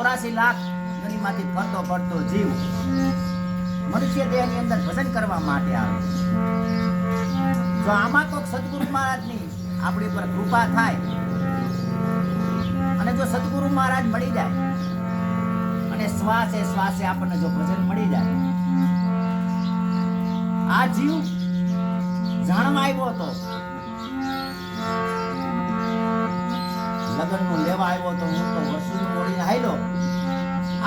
ચોરાસી લાખ ગણીમાંથી ફરતો ફરતો જીવ મનુષ્ય દેહની અંદર ભજન કરવા માટે આવે જો આમાં કોઈક સદગુરુ મહારાજની આપણી ઉપર કૃપા થાય અને જો સદગુરુ મહારાજ મળી જાય અને શ્વાસે શ્વાસે આપણને જો ભજન મળી જાય, આ જીવ જાણવા આવ્યો હતો. લગ્નનું લેવા આવ્યો તો હું તો વસુલ મોડીને હાલ્યો.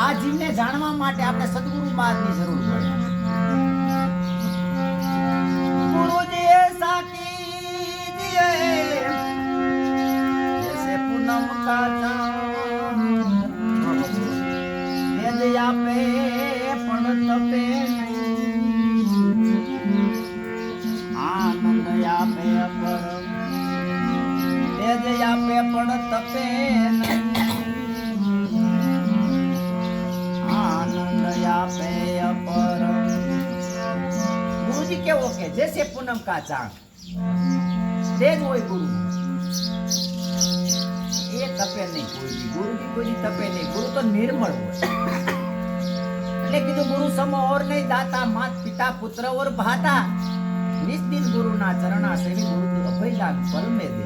આ જીવને જાણવા માટે આપણે સદગુરુ મહારાજની જરૂર પડે. ગુરુજીએ સાકી દીએ પૂનમ કા ચાંદ આપે, પણ તપે. આનંદ આપે પર તેજ આપે પણ તપે. આનંદ આપે અપર ગુરુજી કેવો કે જૈસે પૂનમ કા ચાંદ જ હોય ગુરુ. એ તપે નહીં કોઈ ગુરુજી કોઈ તપે નહીં. ગુરુ તો નિર્મળ હોય. એટલે કીધું ગુરુ સમ ઓર નહીં દાતા, માત પિતા, પુત્ર ઓર ભાતા. નિજ દિન ગુરુના ચરણા સેવી ગુરુ અભયદાન પરમે દે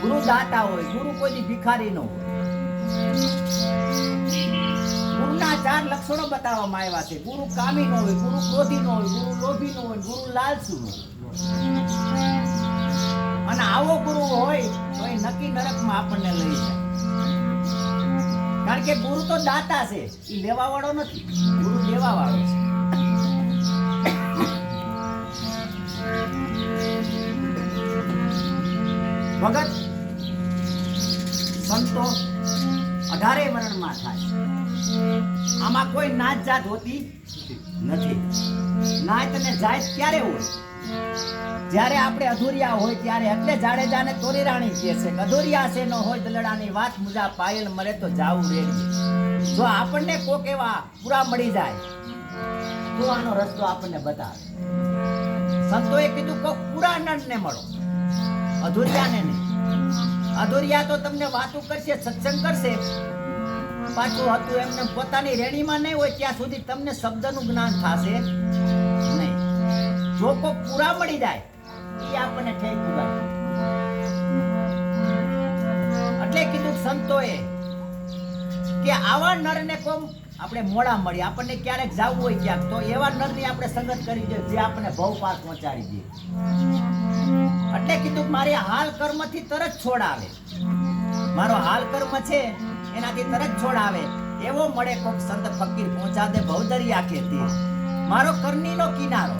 ગુરુ દાતા હોય, ગુરુ કોઈ ભિખારી નો ગુરુના ચાર લક્ષણો બતાવવામાં આવ્યા છે. ગુરુ કામી નો હોય, ગુરુ ક્રોધી નો હોય, ગુરુ લોભી નો હોય, ગુરુ લાલસુ અને આવો ગુરુ હોય, તો એ નક્કી નરકમાં આપણને લઈ જાય. કારણ કે ગુરુ તો દાતા છે, એ લેવા વાળો નથી. ગુરુ દેવા વાળો છે. ભગત સંતો અઢારે વર્ણમાં થાય. આમાં કોઈ નાત જાત હોતી નથી. નાત અને જાત ક્યારે હોય? જ્યારે આપણે અધૂરિયા હોય ત્યારે એટલે જાડેજાને તોરી રાણી કહે છે અધૂરિયા છે, ન હોય દલડાની વાત મુજા પાયલ મરે તો જાવું રેડી જો આપણને કોક એવા પૂરા મળી જાય, તો આનો રસ્તો આપણને બતાવે. સંતોએ કીધું કોક પૂરા નંદને મળો, અધૂરિયાને નહીં. અધૂરિયા તો તમને વાતું કરશે, સત્સંગ કરશે. પાછું હતું એમને પોતાની રેણીમાં નહીં હોય, ત્યાં સુધી તમને શબ્દનું જ્ઞાન થશે નહીં. જો કોઈ પૂરા મળી જાય એ આપણને ઠેક એટલે કીધું સંતોએ કે આવા નરને કોમ આપણે મોડા મળી આપણને ક્યારેક જવું હોય ક્યાંક. તો એવા નરની આપણે સંગત કરી દે, જે આપણને ભવ પાર પહોંચાડી દે. એટલે કીધું મારે હાલ કર્મથી તરત છોડ આવે. મારો હાલ કર્મ છે, એનાથી તરત છોડ આવે. એવો મળે કોક સંત ફકીર પહોંચા દે ભવદરિયા કે મારો કરનીનો કિનારો.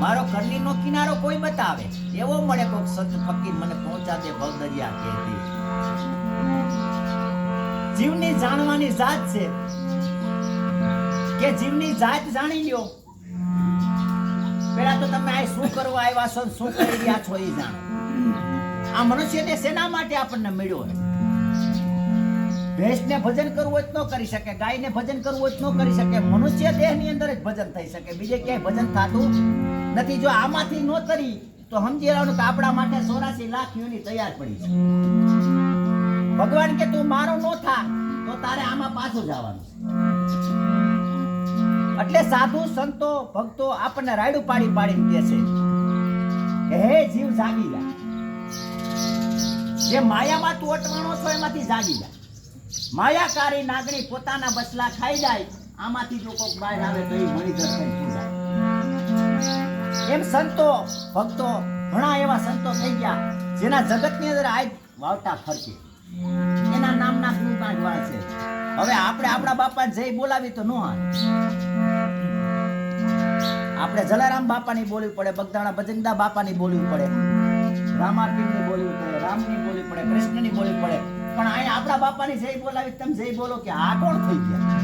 મારો કરનીનો કિનારો કોઈ બતાવે. એવો મળે કોક સંત ફકીર મને પહોંચા દે ભવદરિયા કે જીવની જાણવાની જાત છે. કે જીવની જાત જાણી લ્યો. પેલા તો તમે આ શું કરવા આવ્યા છો શું કરી રહ્યા છો એ જાણો. આ મનુષ્યને શેના માટે આપણને મળ્યો છે ભેંસને ભજન કરવું હોય તો કરી શકે, ગાયને ભજન કરવું હોય તો કરી શકે, મનુષ્ય દેહની અંદર જ ભજન થઈ શકે, બીજે ક્યાંય ભજન થતું નથી. જો આમાંથી ન કરી, તો સમજી લેવાનું કે આપણા માટે ચોરાસી લાખ યોની તૈયાર પડી છે. ભગવાન કે તું મારો નો થા, તો તારે આમાં પાછું જવાનું એટલે સાધુ, સંતો, ભક્તો આપણને રાયડું પાડી પાડીને કહે છે. કે હે જીવ, જાગી જા. જે માયામાં તું અટવાણો છો એમાંથી જાગી જા. માયાકારી નાગણી પોતાના બસલા ખાઈ જાય, આમાંથી જો કોક બહાર આવે તો એ મળી પૂજા એમ સંતો, ભક્તો, ઘણા એવા સંતો થઈ ગયા, જેના જગતની અંદર આજ વાવટા ફરતી એના નામના ગુણગાન છે હવે આપણે આપણા બાપા જઈ બોલાવી તો ન હાલે. આપણે જલારામ બાપાની બોલવી પડે, બગદાણા બજંગદા બાપાની બોલવી પડે. રામાપીરની બોલવી પડે, રામની બોલવી પડે, કૃષ્ણની બોલવી પડે. પણ અહીંયા આપણા બાપાની જય બોલાવી, તમે જય બોલો કે આ કોણ થઈ ગયા?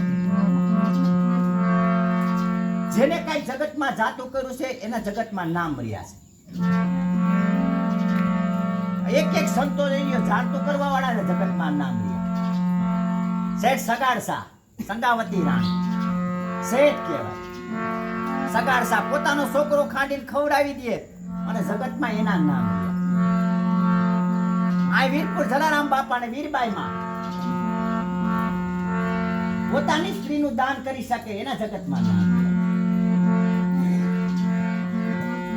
જેને કઈ જગતમાં જાતું કર્યું છે, એના જગતમાં નામ રહ્યા છે. એક એક સંતો જઈને જાતું કરવા વાળા જગતમાં નામ રહ્યા શેઠ સગાડસા સંગાવતી રાણી. શેઠ કહેવાય. સગાડસા પોતાનો છોકરો ખાંડીને ખવડાવી દે. અને જગતમાં એના નામ આ વીરપુર જલારામ બાપા ને વીરબાઈ માં પોતાની સ્ત્રીનું દાન કરી શકે એના જગતમાં ના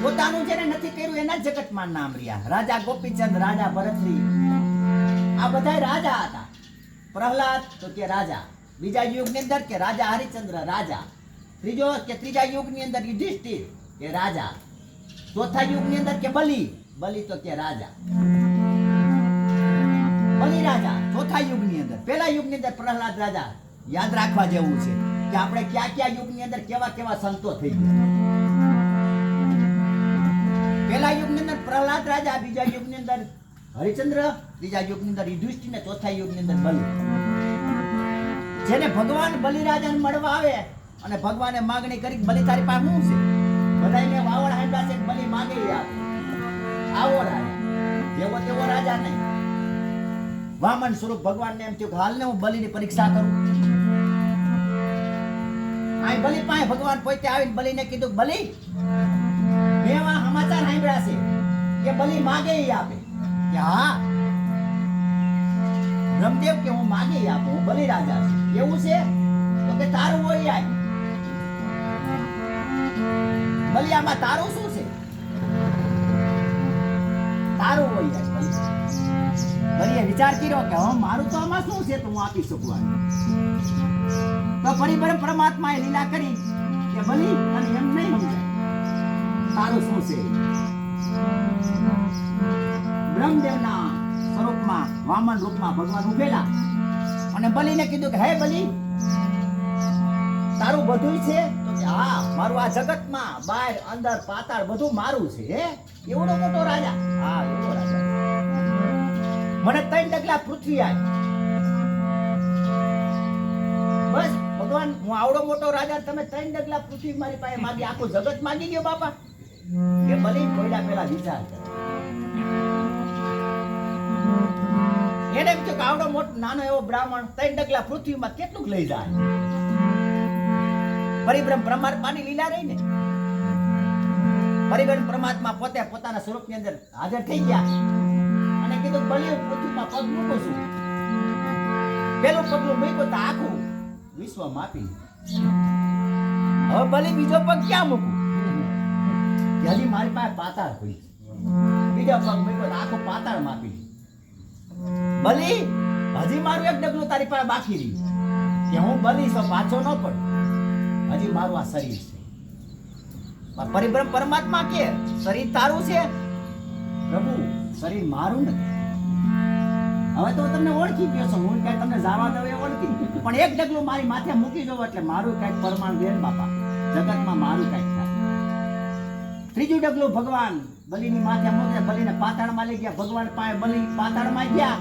પોતાનું જેને નથી કર્યું એના જગતમાં નામ રહ્યા રાજા ગોપીચંદ, રાજા ભરતરી આ બધા રાજા હતા. પ્રહલાદ તો કે રાજા. બીજા યુગની અંદર કે રાજા હરિચંદ્ર રાજા. ત્રીજો કે ત્રીજા યુગની અંદર યુધિષ્ઠિર કે રાજા. ચોથા યુગની અંદર કે બલિ. બલિ તો કે રાજા. બલિ રાજા ચોથા યુગની અંદર. પહેલા યુગની અંદર પ્રહલાદ રાજા યાદ રાખવા જેવું છે કે આપણે કયા કયા યુગની અંદર કેવા કેવા સંતો થઈ ગયા. પહેલા યુગની અંદર પ્રહલાદ રાજા, બીજા યુગની અંદર હરિચંદ્ર, ત્રીજા યુગની અંદર યુધિષ્ઠિર ને ચોથા યુગની અંદર બલિ. જેને ભગવાન બલિરાજાને મળવા આવે અને ભગવાને માગણી કરી કે તારી પાસે શું છે? બધાયને વાવડ હાંડ્યા છે કે માગી આવો રાજા. જેવો તેવો રાજા નહીં. વામન સ્વરૂપ ભગવાનને એમ થયું કે હાલને હું બલિની પરીક્ષા કરું. આ બલિ પાસે ભગવાન પોતે આવીને બલિને કીધું બલિ મેવા સમાચાર સાંભળ્યા છે કે બલિ માગે આપે. કે હા. બ્રહ્મદેવ કે હું માગે આપું, હું રાજા છું. એવું છે? તો કે તારું હોય આય. બલિયામાં તારું શું છે? તારું હોય આય વિચાર કર્યો કે હવે મારું તો આમાં શું છે? તો હું આપી શકું તો ફરી પરિબર પરમાત્માએ લીલા કરી કે, ભલી, અને એમ નહીં સમજાય. તારું શું છે? બ્રહ્મદેવના સ્વરૂપમાં વામન રૂપમાં ભગવાન ઉભેલા અને બલીને કીધું કે, હે બલી, તારું બધું છે? હા, મારું આ જગતમાં બહાર અંદર, પાતાળ બધું મારું છે એવડો મોટો રાજા. હા એવડો રાજા. મને ત્રણ ડગલા પૃથ્વી આવી બસ, ભગવાન, હું આવડો મોટો રાજા તમે ત્રણ ડગલા પૃથ્વી મારી પાસે માગી, આખું જગત માગી ગયો, બાપા. કે ભલે કોઈડા પેલા વિચાર એને એમ કે આવડો મોટો, નાનો એવો બ્રાહ્મણ ત્રણ ડગલા પૃથ્વીમાં કેટલું લઈ જાય. પરિબ્રહ્મ પરમાત્માની લીલા રહી ને. પરિબ્રહ્મ પરમાત્મા પોતે પોતાના સ્વરૂપની અંદર હાજર થઈ ગયા. અને કીધું બલિ પૃથ્વીમાં પગ મૂકો છું. પેલું પગલું મૂક્યું તો આખું વિશ્વ માપી હવે બલિ બીજો પગ ક્યાં મૂકું? હજી મારી પાસે પાતાળ હોય બીજો પગ મૂક્યો તો આખું પાતાળ માપી. બલિ, હજી મારું એક ડગલું તારી પાસે બાકી રહ્યું. કે હું બલી છું પાછો ન પડું. હજી મારું આ શરીર છે. પરિભ્રમ પરમાત્મા કે શરીર તારું છે? પ્રભુ, શરીર મારું નથી. હવે તો તમને ઓળખી ગયો છો. હું કઈ તમને જાવા દઉં એ ઓળખી. પણ એક ડગલું મારી માથે મૂકી દઉં એટલે મારું કંઈક પરમાણ બેન બાપા. જગતમાં મારું કંઈક થાય. ત્રીજું ડગલું ભગવાન બલિની માથે મૂકે, બલિને પાતાળમાં લઈ ગયા. ભગવાન પાસે બલિ પાતાળમાં ગયા.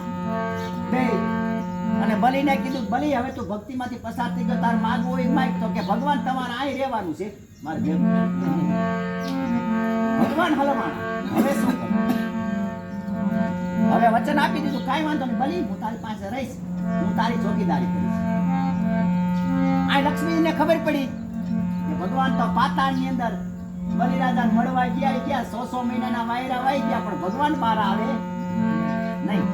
અને બલીને કીધું, બલી, હવે તું ભક્તિમાંથી પસાર થઈ ગયો, તાર માગવું હોય માગ. તો કે, ભગવાન, તમારે આ રહેવાનું છે. મારે ભગવાન, હલવાણ, હવે શું હવે વચન આપી દીધું, કાંઈ વાંધો નહીં, બલી, હું તારી પાસે રહીશ, હું તારી ચોકીદારી કરીશ. આ લક્ષ્મીજીને ખબર પડી કે ભગવાન તો પાતાળની અંદર બલિરાજા મળવા ગયા ગયા, સો સો મહિનાના વાયરા વાઈ ગયા, પણ ભગવાન બહાર આવે નહીં.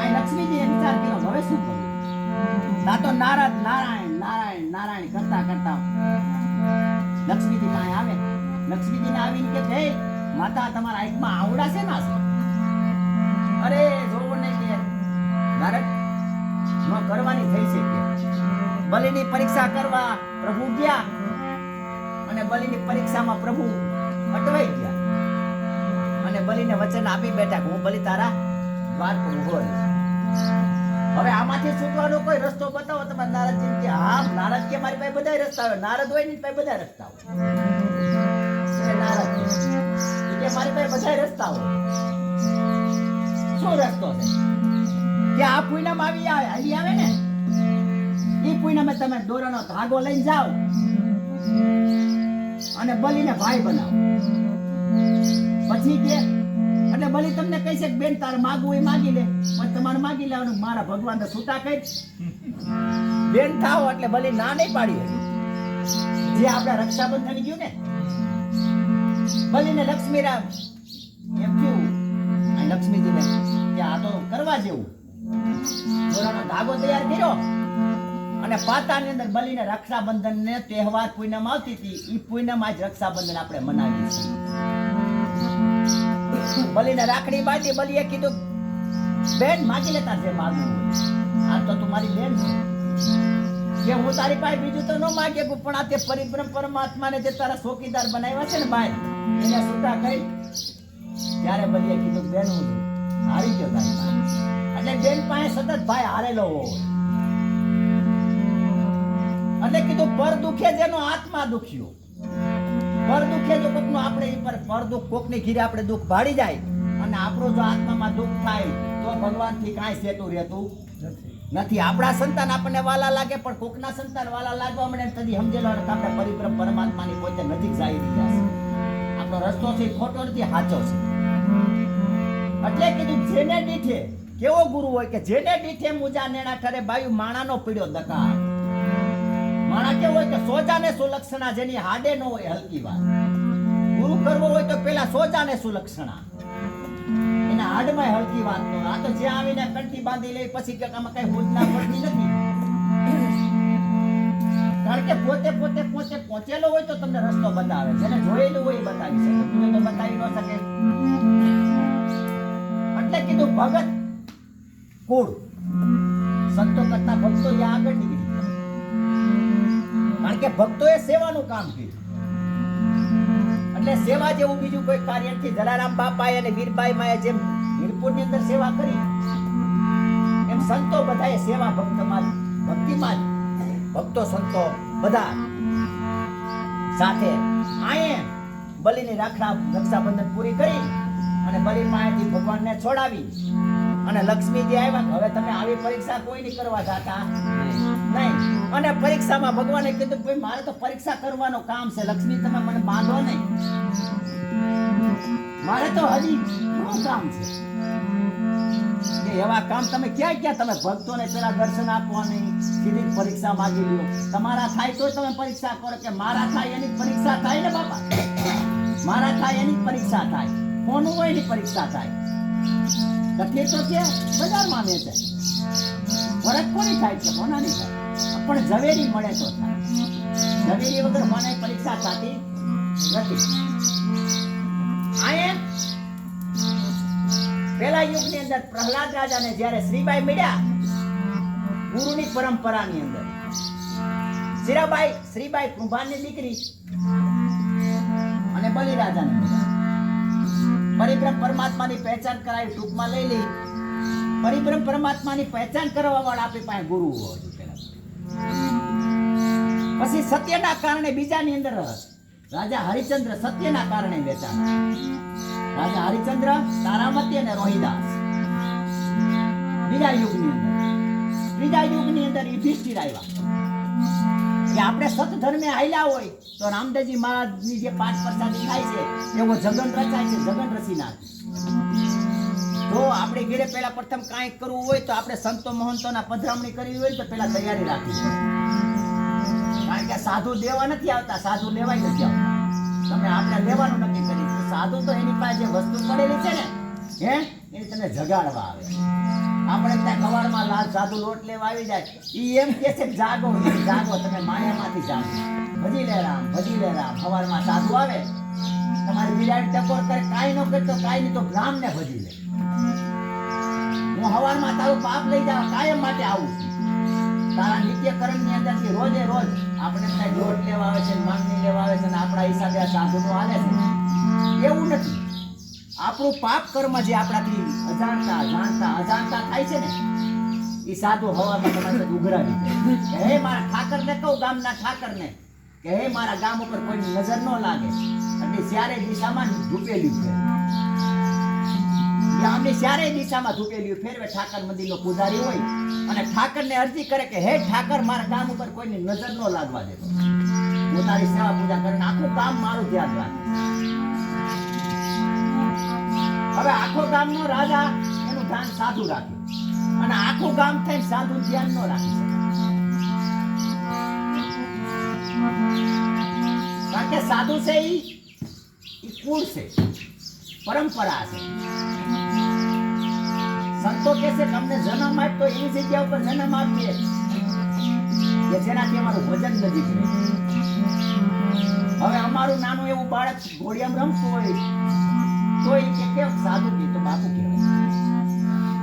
આ લક્ષ્મીજીએ વિચાર કર્યો, હવે શું કરું? ના તો નારદ, નારાયણ નારાયણ નારાયણ કરતા કરતા લક્ષ્મીજી પાસે આવે. લક્ષ્મીજીને આવીને કે, હે, માતા, તમારા આંખમાં આવડા છે? ના અરે, જોવો ને કે, નારદ, ન કરવાની થઈ છે કે બલિની પરીક્ષા કરવા પ્રભુ ગયા અને બલિની પરીક્ષામાં પ્રભુ અટવાઈ ગયા. અને બલિને વચન આપી બેઠા હું બલિ તારા દ્વાર પર ઊભો રહીશ. હવે આમાંથી છૂટવાનો કોઈ રસ્તો બતાવો તમે નારદજી કે હા નારદ કે મારી પાસે બધા રસ્તા આવે નારદ હોય ને પાસે બધા રસ્તા આવે નારદ કે મારી પાસે બધા રસ્તા હોય. શું રસ્તો છે? કે આ પૂનમ આવી આવે, અહીં આવે ને? એ પૂનમે તમે દોરાનો ધાગો લઈને જાઓ અને બલીને ભાઈ બનાવો. પછી કે બલી તમને કહી છે બેન, તાર માગવું એ માગી લે. પણ તમારે માગી લેવાનું. મારા ભગવાન છૂટા કઈ બેન થાવ એટલે ભલે ના નહીં પાડી જે આપણા રક્ષાબંધન ગયું ને બલીને લક્ષ્મીરામ એમ થયું. લક્ષ્મીજીને કે આ તો કરવા જેવું. દોરાનો ધાગો તૈયાર કર્યો. અને પાતાની અંદર બલીને રક્ષાબંધનને તહેવાર પૂનમ આવતી હતી. એ પૂનમ આજ રક્ષાબંધન આપણે મનાવીએ છીએ. બલીને રાખડી બાંધી બલીએ કીધું, બેન, માગી લેતા જે માગવું આ તો તું મારી બેન કે હું તારી પાસે બીજું તો ન માગે પણ આ તે પરિબ્રહ્મ પરમાત્માને જે તારા ચોકીદાર બનાવ્યા છે ને ભાઈ એને છૂટા કરી ત્યારે બલીએ કીધું, બેન, હું હારી ગયો તારી એટલે બેન પાસે સતત ભાઈ હારેલો હોય. એટલે કીધું, પર દુખે જેનો આત્મા દુખ્યો. પર દુખે જો કોકનો, આપણે ઈ પર પર દુખ, કોકની ઘીરે આપણે દુખ ભાડી જાય. અને આપણો જો આત્મામાં દુખ થાય, તો ભગવાનથી કાંઈ સેતું રહેતું નથી. આપણા સંતાન આપણને વાલા લાગે, પણ કોકના સંતાન વાલા લાગવા મળે તદી સમજેલો અર્થ આપણે પરિબ્રહ્મ પરમાત્માની પોતે નજીક જાય રહ્યા છે. આપણો રસ્તો છે ખોટો નથી સાચો છે. એટલે કીધું, જેને દીઠે, કેવો ગુરુ હોય કે જેને દીઠે મુજા નેણા ઠરે બાયુ, માણાનો પીડ્યો દકાર માણા કેવું હોય કે સોજાને સુલક્ષણા, જેની હાડે ન હોય હલકી વાત. ગુરુ કરવો હોય તો પેલા સોજાને સુલક્ષણા. એના હાડમાં હલકી વાત તો આ તો જ્યાં આવીને કંઠી બાંધી લે, પછી કે આમાં કઈ હોજના પડતી નથી. કારણ કે પોતે પોતે પોતે પહોંચેલો હોય તો તમને રસ્તો બતાવે. જેને જોયેલું હોય એ બતાવી શકે. તું તો બતાવી ન શકે. એટલે કીધું ભગત કુળ. સંતો કરતા ભક્તો જ્યાં આગળ નીકળી. કારણ કે ભક્તોએ સેવાનું કામ કર્યું. એટલે સેવા જેવું બીજું કોઈ કાર્ય નથી. જલારામ બાપાએ અને વીરબાઈ માએ જેમ વીરપુરની અંદર સેવા કરી, એમ સંતો બધાએ સેવા ભક્તમાં ભક્તિમાં ભક્તો સંતો બધા સાથે આયે બલિની રાખડા રક્ષાબંધન પૂરી કરી અને બલિ માએથી ભગવાનને છોડાવી અને લક્ષ્મીજી આવ્યા હવે તમે આવી પરીક્ષા કોઈ નહીં કરવા જાતા. નહીં. અને પરીક્ષામાં ભગવાને કીધું ભાઈ, મારે તો પરીક્ષા કરવાનો કામ છે. લક્ષ્મી, તમે મને બાંધો નહીં. મારે તો હજી ઘણું કામ છે. એવા કામ તમે ક્યાં ક્યાં તમે ભક્તોને પેલા દર્શન આપવાની, સીધી પરીક્ષા માગી લો તમારા થાય તો તમે પરીક્ષા કરો કે મારા થાય એની પરીક્ષા થાય ને બાપા? મારા થાય એની પરીક્ષા થાય. કોનું હોય એની પરીક્ષા થાય? તકલીફ તો કે બજારમાં વેચે. ફરક કોની થાય છે? કોનાની થાય? પણ ઝવેરી મળે તો ઝવેરી વગર મને પરીક્ષા થતી નથી. આયે પેલા યુગની અંદર પ્રહલાદ રાજાને જ્યારે શ્રીબાઈ મળ્યા, ગુરુની પરંપરાની અંદર. સીરાબાઈ, શ્રીબાઈ કુંભારની દીકરી અને બલિ રાજાને પરિભ્રમ પરમાત્માની પહેચાન કરાવી ટૂંકમાં લઈ લી. પરિભ્રમ પરમાત્માની પહેચાન કરવા વાળા આપણી પાસે ગુરુ પહેલા. પછી સત્યના કારણે બીજાની અંદર રાજા હરિચંદ્ર સત્યના કારણે વેચાણ રાજા હરિચંદ્ર, તારામતી અને રોહિદાસ. બીજા યુગની અંદર. ત્રીજા યુગની અંદર યુધિષ્ઠિર આવ્યા. કે આપણે સત ધર્મે હાલ્યા હોય તો રામદેવજી મહારાજની જે પાંચ પ્રસાદી થાય છે, એવો જગન રચાય છે, જગન રચી જો આપણે ઘરે પહેલા પ્રથમ કાંઈક કરવું હોય તો આપણે સંતો મહંતોના પધરામણી કરવી હોય તો પહેલા તૈયારી રાખવી કારણ કે સાધુ દેવા નથી આવતા, સાધુ લેવાય નથી આવતા. તમે આપણે લેવાનું નક્કી કરી સાધુ તો એની પાસે જે વસ્તુ પડેલી છે ને, હે એ તમે જગાડવા આવે. આપણે ત્યાં કવાડમાં લાલ સાધુ લોટ લેવા આવી જાય. ઈ એમ કે છે જાગો જાગો, તમે માયામાંથી જાગો. ભજી લે રામ, ભજી લે રામ. સવારમાં સાધુ આવે તમારી બિલાડી ટકોર કરે, કાંઈ ન કરતો કાંઈ નહીં તો ગ્રામને ભજી લે. હું સવારમાં તારું પાપ લઈ જાવ કાયમ માટે આવું છું. તારા નિત્યકર્મની અંદરથી રોજે રોજ આપણે કઈ લોટ લેવા આવે છે માંગણી લેવા આવે છે અને આપણા હિસાબે આ સાધુ નું હાલે છે. એવું નથી. આપણું પાપ કર્મ જે આપણાથી અજાણતા જાણતા અજાણતા થાય છે ને એ સાધુ હવામાં તમારે ઉઘરાવી હે, મારા ઠાકરને કહું, ગામના ઠાકરને. કે હે, મારા ગામ ઉપર કોઈની નજર ન લાગે. એટલે જ્યારે દિશામાં ઝૂકેલી છે ગામની ચારે દિશામાં ઝૂકેલી ફેરવે ઠાકર મંદિરનો પૂજારી હોય અને ઠાકરને અરજી કરે કે, હે, ઠાકર, મારા ગામ ઉપર કોઈની નજર ન લાગવા દેતો પોતાની સેવા પૂજા કરીને આખું ગામ મારું ધ્યાન રાખે હવે આખો ગામનો રાજા એનું ધ્યાન સાધુ રાખ્યું અને આખું ગામ થઈને સાધુ ધ્યાન ન રાખી શકે. કારણ કે સાધુ છે ઈ કુળ છે, પરંપરા છે. સંતો કે છે, તમને જન્મ આપ તો એવી જગ્યા ઉપર જન્મ આપીએ. કે જેનાથી અમારું વજન નજીક રહે હવે અમારું નાનું એવું બાળક ઘોડિયામ રમતું હોય, તો એ કે, કેમ સાધુ કે તો બાપુ કહેવાય?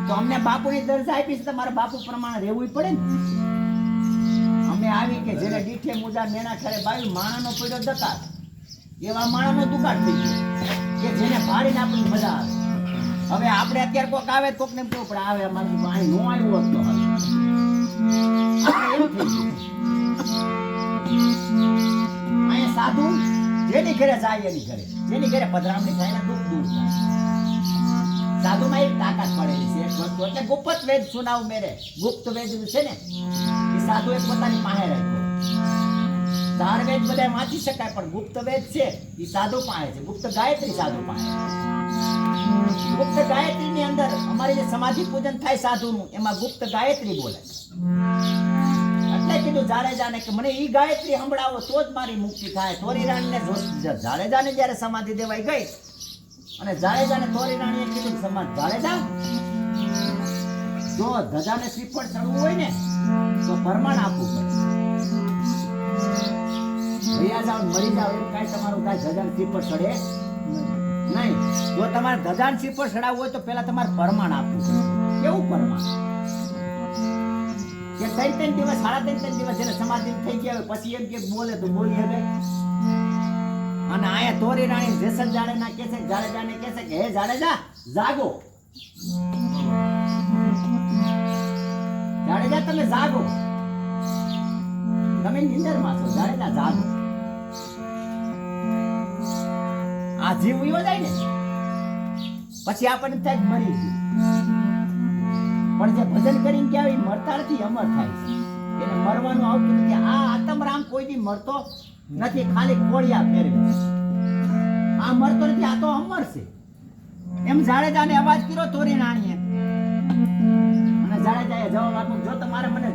તો અમને બાપુની દરજા આપી છે મારા બાપુ પ્રમાણે રહેવું પડે ને. અમે આવી કે જેને દીઠે મુદા નેના ખરે બાવી માણાનો પડ્યો દકાર એવા માણાનો દુકાળ થઈ ગયો. કે જેને ભાડીને આપણી મજા આવે. હવે આપણે અત્યારે કોક આવે કોક ને કેવું પડે, આવે, અમારી અહીં નો આવ્યું હોત અહીંયા સાધુ, જેની ઘરે જાય એની ઘરે. જેની ઘરે પધરામણી થાય દુઃખ દૂર થાય. સાધુમાં એક તાકાત પડેલી છે. એક વસ્તુ એટલે ગુપ્ત વેદ સુનાવ મેરે ગુપ્ત વેદ છે ને? એ સાધુ એક પોતાની પાસે રાખ્યો. ચાર વેદ બધા વાંચી શકાય, પણ ગુપ્ત વેદ છે, એ સાધુ પાસે છે. ગુપ્ત ગાયત્રી સાધુ પાસે ગુપ્ત ગાયત્રી ની અંદર અમારી જે સમાધિ પૂજન થાય સાધુનું, એમાં ગુપ્ત ગાયત્રી બોલે એટલે કીધું જાડેજાને કે મને ઈ ગાયત્રી સંભળાવો, તો જ મારી મુક્તિ થાય. થોરી રાણીને જો- જાડેજાને જ્યારે સમાધિ દેવાઈ ગઈ, અને જાડેજાને થોરી રાણીએ કીધું સમાજ જાડેજા જો ધજાને શ્રીફળ ચડવું હોય ને, તો પરમાણ આપવું પડે. ભૈયા જાવ મરી જાવ એવું કાંઈ તમારું કાંઈ ધજાને શ્રીફળ ચડે નહીં. જો તમારે ધજાને શ્રીફળ ચડાવવું હોય તો પહેલા તમારે પ્રમાણ આપવું કેવું પ્રમાણ? કે ત્રણ ત્રણ દિવસ, સાડા ત્રણ ત્રણ દિવસ જેને સમાધિ થઈ ગયા પછી એમ કે બોલે તો બોલી હવે અને આયા તોરી રાણી જેસલ જાડેના કે છે? જાડેજાને કે છે કે, હે જાડેજા, જાગો. જાડેજા, તમે જાગો. તમે નિંદરમાં છો, જાડેજા, જાગો. આ જીવ ઉયો જાય ને, પછી આપણને થાય મરી પણ જે ભજન કરીને કે આવી મરતાળથી અમર થાય છે. એને મરવાનું આવતું નથી. આ આતમરામ કોઈ દી મરતો નથી, ખાલી કોળિયા ફેરવે આ મરતો નથી, આ તો અમર છે. એમ જાડેજાને અવાજ કર્યો, તોરી નાણીએ જાડેજાએ જવાબ આપ્યો જો તમારે મને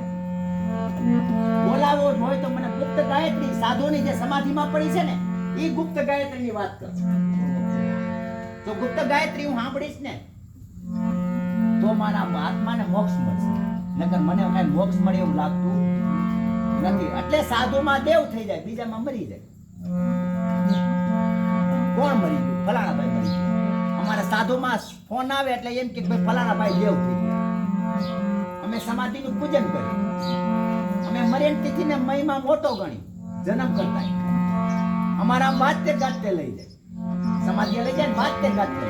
બોલાવો હોય તો મને ગુપ્ત ગાયત્રી સાધુની જે સમાધિમાં પડી છે ને એ ગુપ્ત ગાયત્રીની વાત કર. તો ગુપ્ત ગાયત્રી હું સાંભળીશ ને, તો મારા આત્માને મોક્ષ મળશે. નકર મને કઈ મોક્ષ મળે એવું લાગતું નથી. એટલે સાધુમાં દેવ થઈ જાય, બીજામાં મરી જાય. કોણ મરી ગયું? ફલાણા ભાઈ મરી ગયું. અમારા સાધુમાં ફોન આવે એટલે એમ કે ભાઈ, ફલાણા ભાઈ દેવ થઈ અમે સમાધિનું પૂજન કર્યું. અમે મરેન તિથિને મહિમા મોટો ગણી. જન્મ કરતા અમારા વાતે ગાતે લઈ જાય. સમાધિ લઈ જાય વાતે ગાતે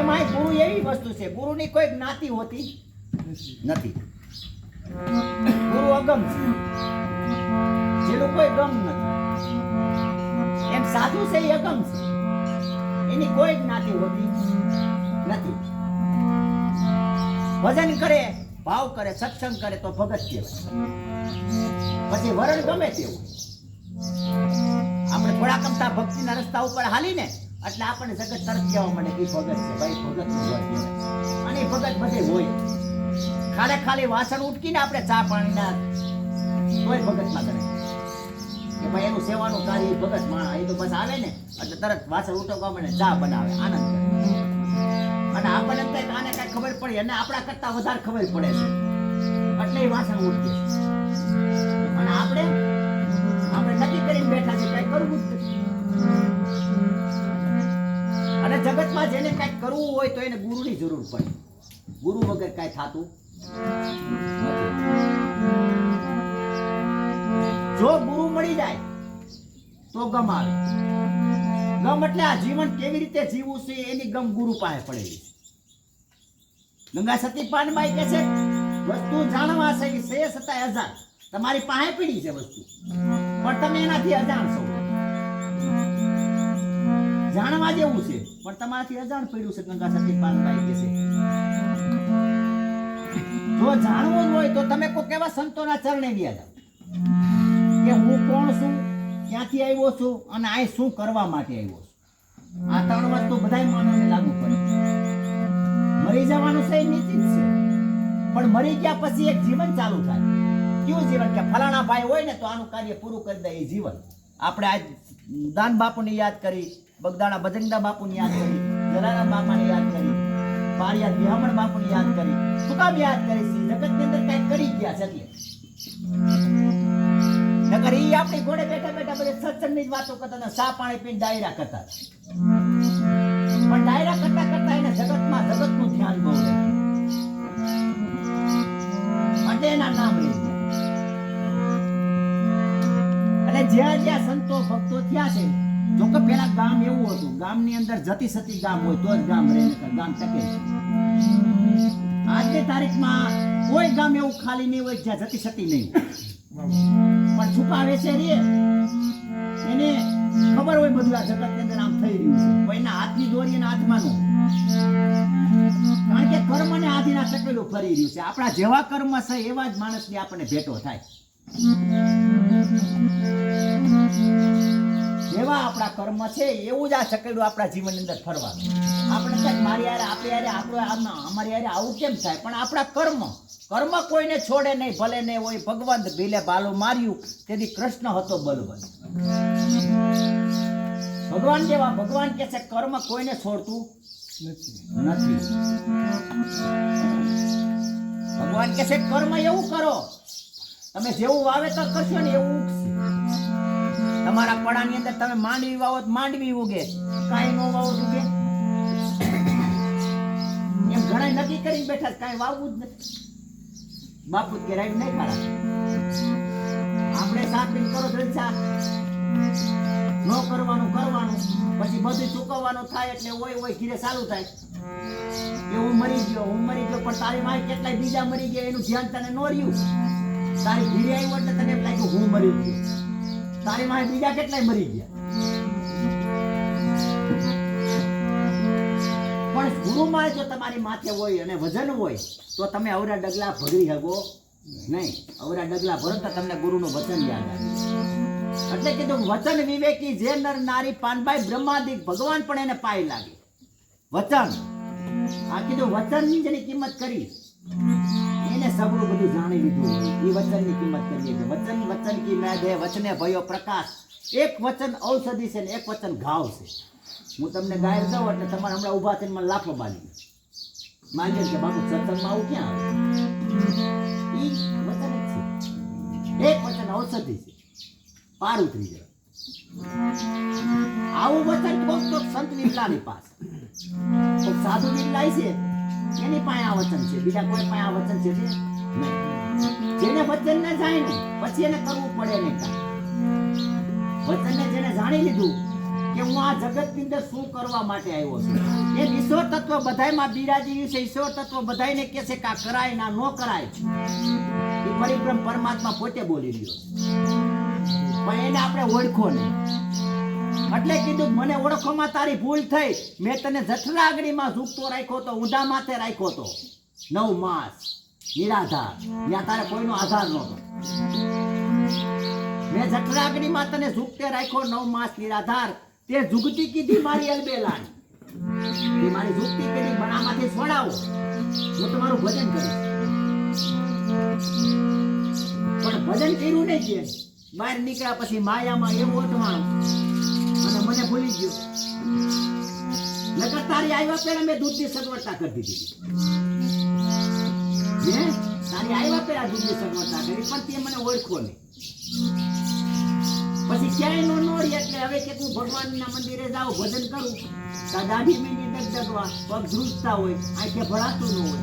એમાં ગુરુ એવી વસ્તુ છે, ગુરુની કોઈ જ્ઞાતિ હોતી નથી. ગુરુ અગમ છે. જેનું કોઈ ગમ નથી. એમ સાધુ છે એ અગમ છે. એની કોઈ જ્ઞાતિ હોતી નથી. ભજન કરે, ભાવ કરે, સત્સંગ કરે તો ભગત કહેવાય. પછી વરણ ગમે તેવું. આપણે થોડા કમતા ભક્તિના રસ્તા ઉપર હાલીને, એટલે આપણને જગત તરફ કહેવા મળે કે ભગત છે. ભાઈ ભગત અને ભગત બધે હોય. ખાલી ખાલી વાસણ ઉટકીને આપણે ચા પાણીના તોય ભગતમાં કરે. કે ભાઈ, એનું સેવાનું કાર્ય ભગત માણા. એ તો બસ આવે ને, એટલે તરત વાસણ ઉટકવા મને ચા બનાવે. આનંદ કરે. અને આપણને એમ આને કાંઈ ખબર પડે અને આપણા કરતા વધારે ખબર પડે છે. એટલે એ વાસણ ઉડતી અને આપણે આપણે નક્કી કરીને બેઠા છે કઈ કરવું અને જગતમાં જેને કઈ કરવું હોય તો એને ગુરુની જરૂર પડે. ગુરુ વગર કઈ થતું જો ગુરુ મળી જાય, તો ગમ આવે. ગમ એટલે આ જીવન કેવી રીતે જીવવું છે એની ગમ ગુરુ પાસે પડેલી ગંગા સતી પાનબાઈ કે છે, વસ્તુ જાણવા છે કે છે છતાંય અજાણ. તમારી પાસે પીડી છે વસ્તુ. પણ તમે એનાથી અજાણ છો. જાણવા જેવું છે, પણ તમારાથી અજાણ પડ્યું છે, ગંગા સતી પાનબાઈ કે છે. જો જાણવું હોય તો તમે કોઈ કેવા સંતોના ચરણે ગયા જાઓ. કે હું કોણ છું, ક્યાંથી આવ્યો છું, અને આ શું કરવા માટે આવ્યો છું? આ ત્રણ વસ્તુ બધાય માનવને લાગુ પડે. મરી જવાનું છે નિશ્ચિત છે. પણ મરી ગયા પછી એક જીવન ચાલુ થાય. કેવું જીવન? કે ફલાણા ભાઈ હોય ને તો આનું કાર્ય પૂરું કરી દે એ જીવન. આપણે આજ દાન બાપુને યાદ કરી, બગદાણા બજરંગા બાપુને યાદ કરી, જલારામ બાપાને યાદ કરી પારિયાદ વિહામણ બાપુને યાદ કરી. શું કામ યાદ કરી? છે જગતની અંદર કંઈક કરી ગયા છે એટલે. નગર ઈ આપણી ઘોડે બેઠા બેઠા બધે સત્સંગની જ વાતો કરતા સા પાણી પીને ડાયરા કરતા એવું હતું ગામની અંદર જતી સતી ગામ હોય તો જ ગામ રહે ગામ ટકે આજની તારીખમાં કોઈ ગામ એવું ખાલી નહીં હોય જ્યાં જતી સતી નહીં પણ છુપાવે છે રે, એને ખબર હોય બધું આ જગતની અંદર આમ થઈ રહ્યું છે. કોઈના હાથની દોરી અને હાથમાં નું કારણ કે કર્મને આધીના ચકેલું ફરી રહ્યું છે. આપણા જેવા કર્મ છે એવા જ માણસની આપણને ભેટો થાય. જેવા આપણા કર્મ છે, એવું જ આ ચકેલું આપણા જીવનની અંદર ફરવાનું. આપણે થાય મારી યારે આપણે યારે આપણો અમારી યારે આવું કેમ થાય? પણ આપણા કર્મ કર્મ કોઈને છોડે નહીં, ભલે નહીં હોય ભગવંત ભીલે બાલો માર્યું. તેથી કૃષ્ણ હતો બલવંત ભગવાન જેવા, ભગવાન કે છે, કર્મ કોઈને છોડતું નથી. ભગવાન કે છે, કર્મ એવું કરો તમે જેવું વાવેતર કરશો ને એવું ઉગશે. તમારા પડાની અંદર તમે માંડવી વાવો માંડવી ઉગે. કાંઈ નો વાવો ઉગે. એમ ઘણા નક્કી કરીને બેઠા કાંઈ વાવવું જ નથી. બાપુ કે રાઈડ નહીં મારા આપણે સાત દિન કરો જલસા ન કરવાનું કરવાનું. પછી બધું ચૂકવવાનું થાય એટલે ઓય ઓય ઘીરે ચાલુ થાય. કે હું મરી ગયો, હું મરી ગયો, પણ તારી માય કેટલાય બીજા મરી ગયા, એનું ધ્યાન તને ન રહ્યું. તારી ઘીરે આવ્યું એટલે તને એમ લાગ્યું હું મરી ગયો. તારી માય બીજા કેટલાય મરી ગયા. પણ ગુરુમાં જો તમારી માથે હોય અને વજન હોય, તો તમે અવરા ડગલા ભગરી શકો? નહીં. અવરા ડગલા ભરો તો તમને ગુરુનું વચન યાદ આવે. એટલે કીધું, વચન વિવેકી જે નર નારી પાનભાઈ બ્રહ્માદિક ભગવાન પણ એને પાય લાગે. વચન. આ કીધું, વચનની જેની કિંમત કરી. સગળું બધું જાણી લીધું. હોય એ વચનની કિંમત કરીએ છે વચન વચન કી મેં દે વચને ભયો પ્રકાશ. એક વચન ઔષધિ છે ને એક વચન ઘાવ છે. હું તમને ગાયર દઉં એટલે તમારે હમણાં ઊભા થઈને મને લાફો બાંધી માંગે કે બાપુ, સત્સંગમાં આવું ક્યાં આવે? વચન જ છે. એક વચન ઔષધિ છે. પાર ઉતરી જાય. આવું વચન કોક તો સંત વિરલાની પાસે. કોક સાધુ વિરલાય છે? એની પાસે વચન છે. બીજા કોઈ પાસે વચન છે જેને વચન ના જાય ને, પછી એને કરવું પડે ને. વચનને જેને જાણી લીધું કે હું આ જગતની અંદર શું કરવા માટે આવ્યો છું. એ ઈશ્વર તત્વ બધાયમાં બિરાજી રહ્યું છે. ઈશ્વર તત્વ બધાયને કહે છે કે કરાય ના, ન કરાય. એ પરિબ્રહ્મ પરમાત્મા પોતે બોલી રહ્યો પણ એને આપણે ઓળખો નહીં. એટલે કીધું, મને ઓળખવામાં તારી ભૂલ થઈ. મેં તને જઠરાગડીમાં ઝૂકતો રાખ્યો તો ઊંધા માથે રાખ્યો તો. નવ માસ. નિરાધાર. ત્યાં તારે કોઈનો આધાર નહોતો. મેં જઠરાગડીમાં તને ઝૂકતે રાખ્યો, નવ માસ નિરાધાર. તે ઝૂકતી કીધી મારી અલબેલાની. તે મારી ઝૂકતી કીધી બનામાંથી છોડાવો હું તમારું ભજન કરીશ. પણ ભજન કર્યું નહીં કે? બહાર નીકળ્યા પછી માયામાં એવું અટવાણ મને ભૂલી ગયો. નકર તારી આવ્યા પહેલા મેં દૂધની સગવડતા કરી દીધી. તારી આવ્યા પહેલા દૂધની સગવડતા કરી, પણ તે મને ઓળખો નહીં. પછી ક્યાંય નો નોડી એટલે હવે કે હું ભગવાનના મંદિરે જાઉં ભજન કરું. તા દાઢી મીની દગદગવા પગ ધ્રુજતા હોય, આંખે ભરાતું ન હોય.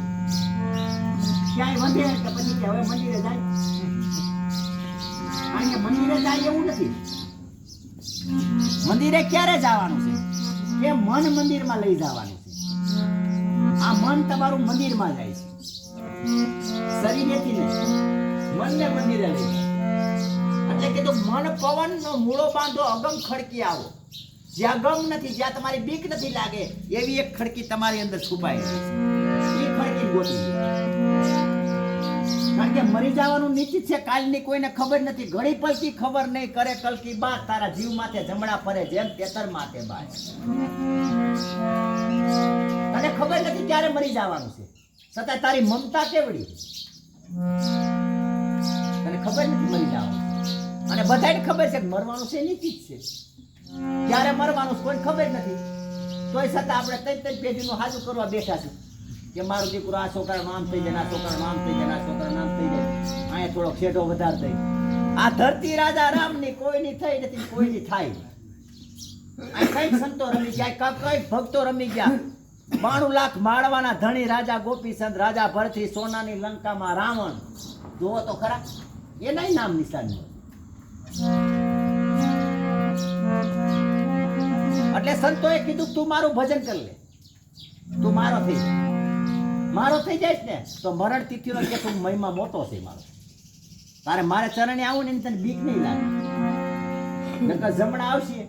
ક્યાંય વધે કે પછી કે હવે મંદિરે જાય. કારણ કે મંદિરે જાય એવું નથી. મંદિરે ક્યારે જવાનું છે? કે મન મંદિરમાં લઈ જવાનું છે. આ મન તમારું મંદિરમાં જાય છે. શરીરેથી નહીં, મનને મંદિરે લઈ એટલે એટલે કીધું મન પવન નો મૂળો બાંધો, અગમ ખડકી આવો. જ્યાં ગમ નથી, જ્યાં તમારી બીક નથી લાગે, એવી એક ખડકી તમારી અંદર છુપાયેલી છે. એ ખડકી ગોતી. કારણ કે મરી જવાનું નિશ્ચિત છે, કાલની કોઈને ખબર નથી. ઘડી પલકી ખબર નહીં કરે કલકી બા તારા જીવ માથે જમણા ફરે જેમ તેતર માથે બાય. તને ખબર નથી ક્યારે મરી જવાનું છે? છતાં તારી મમતા કેવડી તને ખબર નથી મરી જવાનું અને બધાને ખબર છે કે મરવાનું છે નિશ્ચિત છે. ક્યારે મરવાનું કોઈ ખબર નથી. તોય છતાં આપણે ત્રણ તઈ પેઢીનું હાજુ કરવા બેઠા છે કે મારું દીકરો આ છોકરા નામ થઈ જાય આ છોકરાનું આમ થઈ જાય આ છોકરાનું આમ થઈ જાય. અહીંયા થોડો ખેડો વધારે થઈ આ ધરતી રાજા રામની કોઈની થઈ નથી કોઈની થાય આ સંતો રમી ગયા, કંઈક ભક્તો રમી ગયા. બાણું લાખ માળવાના ધણી રાજા ગોપીચંદ, રાજા ભરથી સોનાની લંકામાં રાવણ. જોવો તો ખરા એ નહીં નામ નિશાન એટલે સંતોએ કીધું તું મારું ભજન કરી લે. તું મારો થઈ મારો થઈ જાય ને, તો મરણ તિથિનો કે તું મહિમા મોટો છે મારો. તારે મારે ચરણે આવું ને તને બીક નહીં લાગે. નકર જમણા આવશે,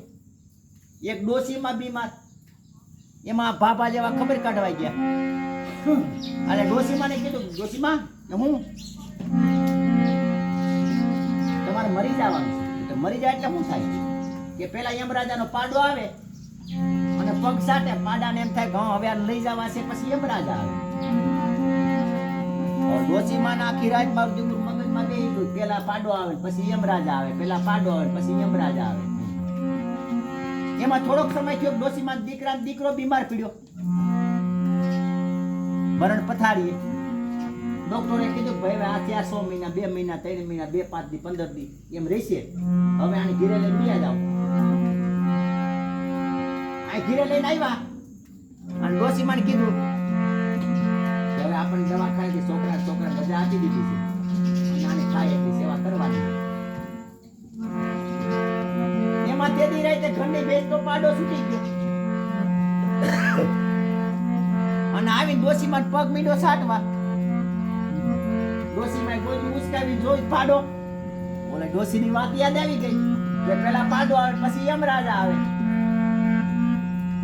એક ડોશીમાં બીમાર એમાં ભાભા જેવા ખબર કાઢવાઈ ગયા. અને ડોશીમાં ને કીધું, ડોશીમાં હું? તમારે મરી જવાનું છે. મરી જાય એટલે શું થાય કે પેલા યમરાજાનો પાડો આવે, અને પગ સાટે પાડાને એમ થાય ઘઉં હવે લઈ જવા છે પછી યમરાજા આવે. ડોશીમાં આખી રાત મારું દીકરું મગજમાં બેહી ગયું પેલા પાડો આવે પછી યમરાજ આવે. પેલા પાડો આવે પછી યમરાજ આવે. એમાં થોડોક સમય થયો ડોશીમાં દીકરા દીકરો બીમાર પડ્યો. મરણ પથારીએ. ડોક્ટરે કીધું ભાઈ આ ચાર સો મહિના, બે મહિના, ત્રણ મહિના, બે, પાંચ દી, પંદર દી એમ રહેશે. હવે આને ઘીરે લઈને બીયા જાવ આ ઘીરે લઈને આવ્યા. અને ડોશીમાને કીધું આપણને દવાખાને છોકરા છોકરા મજા આપી દીધી છે. અને આને ખાય એટલી સેવા કરવાની. એમાં તેદી રાતે ઘરની ભેજ તો પાડો છૂટી ગયો. અને આવી ડોશીમાં પગ મીડો સાટવા. ડોશીમાં ગોજી ઉસકાવી જોઈ પાડો. ઓલે ડોશીની વાત યાદ આવી ગઈ કે પેલા પાડો આવે પછી યમરાજા આવે.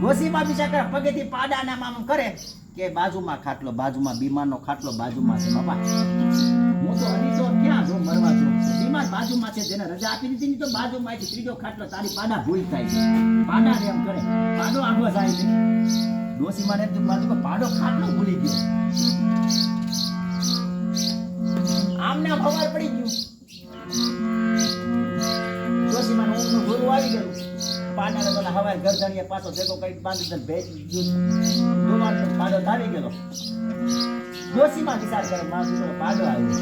ડોશીમાં બિચારા પગેથી પાડાના મામ કરે. કે બાજુમાં ખાટલો, બાજુમાં બીમારનો ખાટલો, બાજુમાં છે, બાપા. હું તો હજી તો ક્યાં જો મરવા જો બીમાર બાજુમાં છે, જેને રજા આપી દીધી તો બાજુમાં છે ત્રીજો ખાટલો તારી પાડા ભૂલ થાય છે. પાડા ને એમ કરે. પાડો આગળ જાય છે. ડોસી ને એમ મારું પાડો ખાટલો ભૂલી ગયો. આમને આમ હવાર પડી ગયું. ડોશીમાં ઊંઘનું ગોરું આવી ગયું. પાડાને પેલા ઘર જાણીએ પાછો ભેગો કરી બાંધી ભેજ પાડો તારી ગયો ડોસીમાં વિચાર કરે, મારું દીકરો પાડો આવ્યો.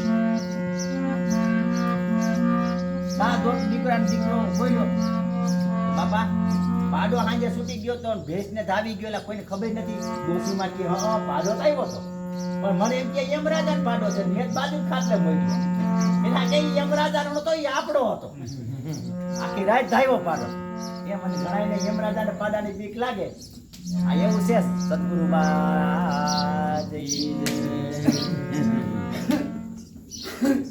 બા દો દીકરા દીકરો બોલ્યો, બાપા, પાડો હાંજે છૂટી ગયો તો ભેંસને ધાવી ગયો, એટલે કોઈને ખબર નથી. ડોશીમાં કે, હા, પાડો તો આવ્યો તો. પણ મને એમ કે યમરાજા પાડો છે. મેં બાજુ ખાતરે બોલ્યો. એટલે કે યમરાજાનો તો એ આપણો હતો. આખી રાત ધાવ્યો પાડો. એ મને ઘણાયને યમરાજાને પાડાની બીક લાગે. આ એવું છે સદગુરુ મહારાજ.